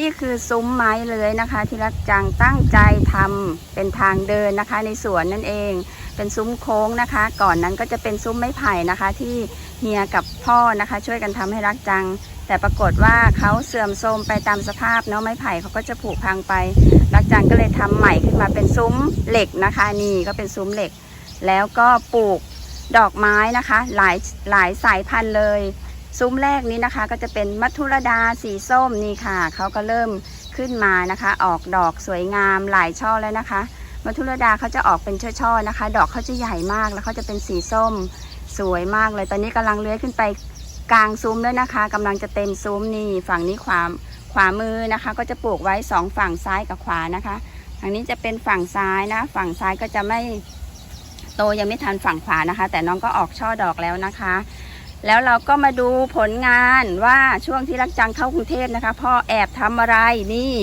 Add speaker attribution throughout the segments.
Speaker 1: นี่คือซุ้มไม้เลยนะคะ ที่รักจังตั้งใจทำเป็นทางเดินนะคะ ในสวนนั่นเอง เป็นซุ้มโค้งนะคะ ก่อนนั้นก็จะเป็นซุ้มไม้ไผ่นะคะ ที่เฮียกับพ่อนะคะ ช่วยกันทำให้รักจัง แต่ปรากฏว่าเขาเสื่อมโทรมไปตามสภาพเนาะไม้ไผ่เขาก็จะผุพังไป รักจังก็เลยทำใหม่ขึ้นมาเป็นซุ้มเหล็กนะคะนี่ก็เป็นซุ้มเหล็ก แล้วก็ปลูกดอกไม้นะคะ หลายหลายสายพันธุ์เลย ซุ้มแรกนี้นะคะก็จะเป็นมัทุรดาสีส้มนี่ค่ะเขาก็เริ่มขึ้นมานะคะ ออกดอกสวยงามหลายช่อแล้วนะคะ มัทุรดาเขาจะออกเป็นช่อๆนะคะ ดอกเขาจะใหญ่มากแล้วเขาจะเป็นสีส้มสวยมากเลย ตอนนี้กำลังเลื้อยขึ้นไปกลางซุ้มแล้วนะคะกำลังจะเต็มซุ้มนี่ฝั่งนี้ขวาขวามือนะคะ ก็จะปลูกไว้สองฝั่งซ้ายกับขวานะคะทางนี้จะเป็นฝั่งซ้ายนะ ฝั่งซ้ายก็จะไม่โตยังไม่ทันฝั่งขวานะคะ แต่น้องก็ออกช่อดอกแล้วนะคะ แล้วเราก็มาดูผลงานว่าช่วงที่รักจังเข้ากรุงเทพนะคะ พ่อแอบทำอะไรนี่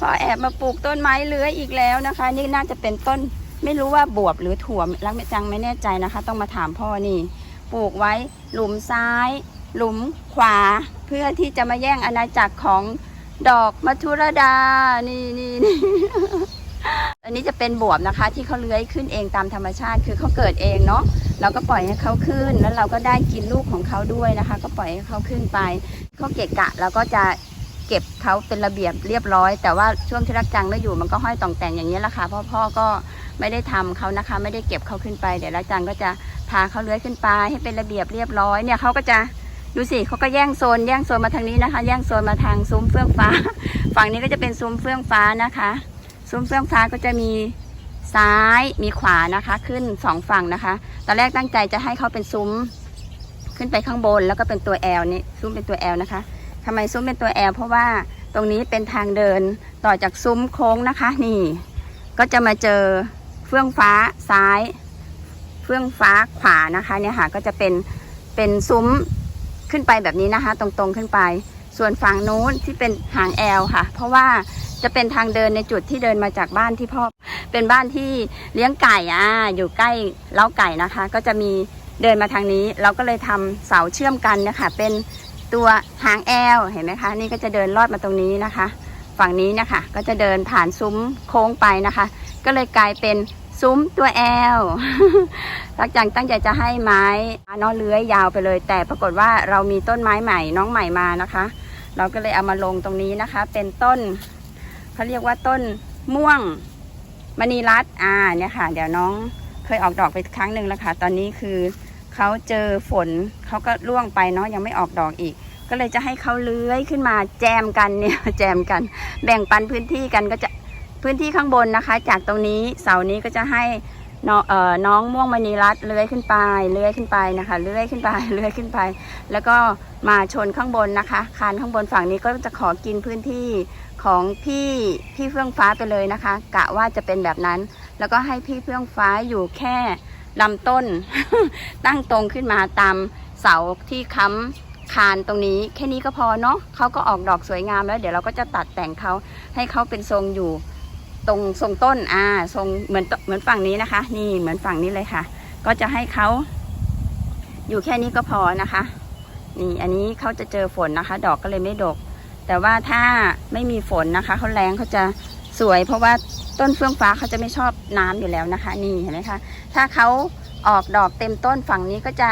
Speaker 1: พ่อแอบมาปลูกต้นไม้เลื้อยอีกแล้วนะคะ นี่น่าจะเป็นต้นไม่รู้ว่าบวบหรือถั่วรักจังไม่แน่ใจนะคะ ต้องมาถามพ่อนี่ ปลูกไว้หลุมซ้าย หลุมขวา เพื่อที่จะมาแย่งอาณาจักรของดอกมัทุรดา นี่นี่นี่ อันนี้จะเป็นบวบนะคะ ที่เขาเลื้อยขึ้นเองตามธรรมชาติ คือเขาเกิดเองเนาะเราก็ปล่อยให้เขาขึ้น แล้วเราก็ได้กินลูกของเขาด้วยนะคะ ก็ปล่อยให้เขาขึ้นไปเขาเกะกะเราก็จะเก็บเขาเป็นระเบียบเรียบร้อย แต่ว่าช่วงที่รักจังไม่อยู่มันก็ห้อยต่องแต่งอย่างนี้แหละค่ะพราะพ่อก็ไม่ได้ทำเขานะคะ ไม่ได้เก็บเขาขึ้นไปเดี๋ยวรักจังก็จะพาเขาเลื้อยขึ้นไป ให้เป็นระเบียบเรียบร้อยเนี่ยเขาก็จะดูสิเขาก็แย่งโซน แย่งโซนมาทางนี้นะคะ แย่งโซนมาทางซุ้มเฟื่องฟ้า ฝั่งนี้ก็จะเป็นซุ้มเฟื่องฟ้านะคะ ซุ้มเฟื่องฟ้าก็จะมีซ้ายมีขวานะคะขึ้นสองฝั่งนะคะ ตอนแรกตั้งใจจะให้เขาเป็นซุ้ม ขึ้นไปข้างบนแล้วก็เป็นตัวแอลนี่ซุ้มเป็นตัวแอลนะคะทำไมซุ้มเป็นตัวแอลเพราะว่าตรงนี้เป็นทางเดินต่อจากซุ้มโค้งนะคะ นี่ ก็จะมาเจอเฟื่องฟ้าซ้าย เฟื่องฟ้าขวานะคะ เนี่ยค่ะก็จะเป็นเป็นซุ้มขึ้นไปแบบนี้นะคะ ตรงๆขึ้นไป ส่วนฝั่งนู้นที่เป็นหางแอลค่ะ เพราะว่าจะเป็นทางเดินในจุดที่เดินมาจากบ้านที่พ่อ เป็นบ้านที่เลี้ยงไก่อ่าอยู่ใกล้เล้าไก่นะคะ ก็จะมีเดินมาทางนี้ เราก็เลยทำเสาเชื่อมกันนะคะเป็นตัวหางแอลเห็นไหมคะ นี่ก็จะเดินลอดมาตรงนี้นะคะ ฝั่งนี้นะคะก็จะเดินผ่านซุ้มโค้งไปนะคะ ก็เลยกลายเป็นซุ้มตัวแอลรักจังตั้งใจจะให้ไม้นอเลื้อยยาวไปเลย แต่ปรากฏว่าเรามีต้นไม้ใหม่น้องใหม่มานะคะ เราก็เลยเอามาลงตรงนี้นะคะ เป็นต้นเขาเรียกว่าต้นม่วงมณีรัตน์อ่าเนี่ยค่ะ เดี๋ยวน้องเคยออกดอกไปครั้งหนึ่งแล้วค่ะ ตอนนี้คือเขาเจอฝนเขาก็ร่วงไปเนาะยังไม่ออกดอกอีก ก็เลยจะให้เขาเลื้อยขึ้นมาแจมกันเนี่ยแจมกัน แบ่งปันพื้นที่กันก็จะพื้นที่ข้างบนนะคะ จากตรงนี้เสานี้ก็จะให้ น้องเอ่อน้องม่วงมณีรัตเลื้อยขึ้นไปเลื้อยขึ้นไปนะคะเลื้อยขึ้นไปเลื้อยขึ้นไป แล้วก็มาชนข้างบนนะคะคานข้างบนฝั่งนี้ก็จะขอกินพื้นที่ของพี่พี่เฟื่องฟ้าไปเลยนะคะ กะว่าจะเป็นแบบนั้น แล้วก็ให้พี่เฟื่องฟ้าอยู่แค่ลำต้น ตั้งตรงขึ้นมาตามเสาที่ค้ำคานตรงนี้ แค่นี้ก็พอเนาะเขาก็ออกดอกสวยงามแล้ว เดี๋ยวเราก็จะตัดแต่งเขาให้เขาเป็นทรงอยู่ ตรงทรงต้นอ่าทรงเหมือนเหมือนฝั่งนี้นะคะ นี่เหมือนฝั่งนี้เลยค่ะ ก็จะให้เขาอยู่แค่นี้ก็พอนะคะ นี่อันนี้เขาจะเจอฝนนะคะ ดอกก็เลยไม่ดก แต่ว่าถ้าไม่มีฝนนะคะเขาแรงเขาจะสวย เพราะว่าต้นเฟื่องฟ้าเขาจะไม่ชอบน้ำอยู่แล้วนะคะ นี่เห็นไหมคะ ถ้าเขาออกดอกเต็มต้นฝั่งนี้ก็จะ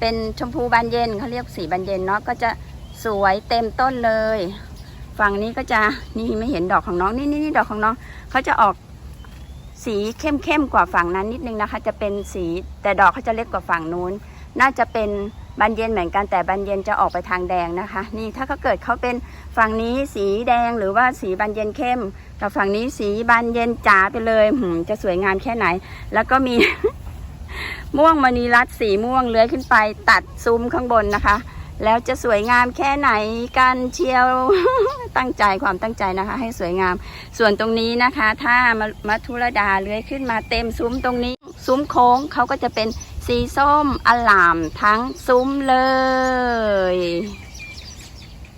Speaker 1: เป็นชมพูบานเย็นเขาเรียกสีบานเย็นเนาะก็จะสวยเต็มต้นเลย ฝั่งนี้ก็จะนี่ไม่เห็นดอกของน้องนี่นี่นี่ดอกของน้องเขาจะออกสีเข้มเข้มกว่าฝั่งนั้นนิดนึงนะคะ จะเป็นสีแต่ดอกเขาจะเล็กกว่าฝั่งนู้น น่าจะเป็นบานเย็นเหมือนกันแต่บานเย็นจะออกไปทางแดงนะคะ นี่ถ้าเขาเกิดเขาเป็นฝั่งนี้สีแดงหรือว่าสีบานเย็นเข้มกับฝั่งนี้สีบานเย็นจ๋าไปเลยหืมจะสวยงามแค่ไหน แล้วก็มีม่วงมณีรัตสีม่วงเลื้อยขึ้นไปตัดซุ้มข้างบนนะคะ แล้วจะสวยงามแค่ไหนกันเชียว ตั้งใจความตั้งใจนะคะ ให้สวยงาม ส่วนตรงนี้นะคะ ถ้ามามัทุรดาเลื้อยขึ้นมาเต็มซุ้มตรงนี้ ซุ้มโค้งเขาก็จะเป็นสีส้มอลามทั้งซุ้มเลย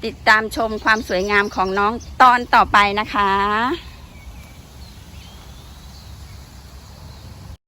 Speaker 1: ติดตามชมความสวยงามของน้องตอนต่อไปนะคะ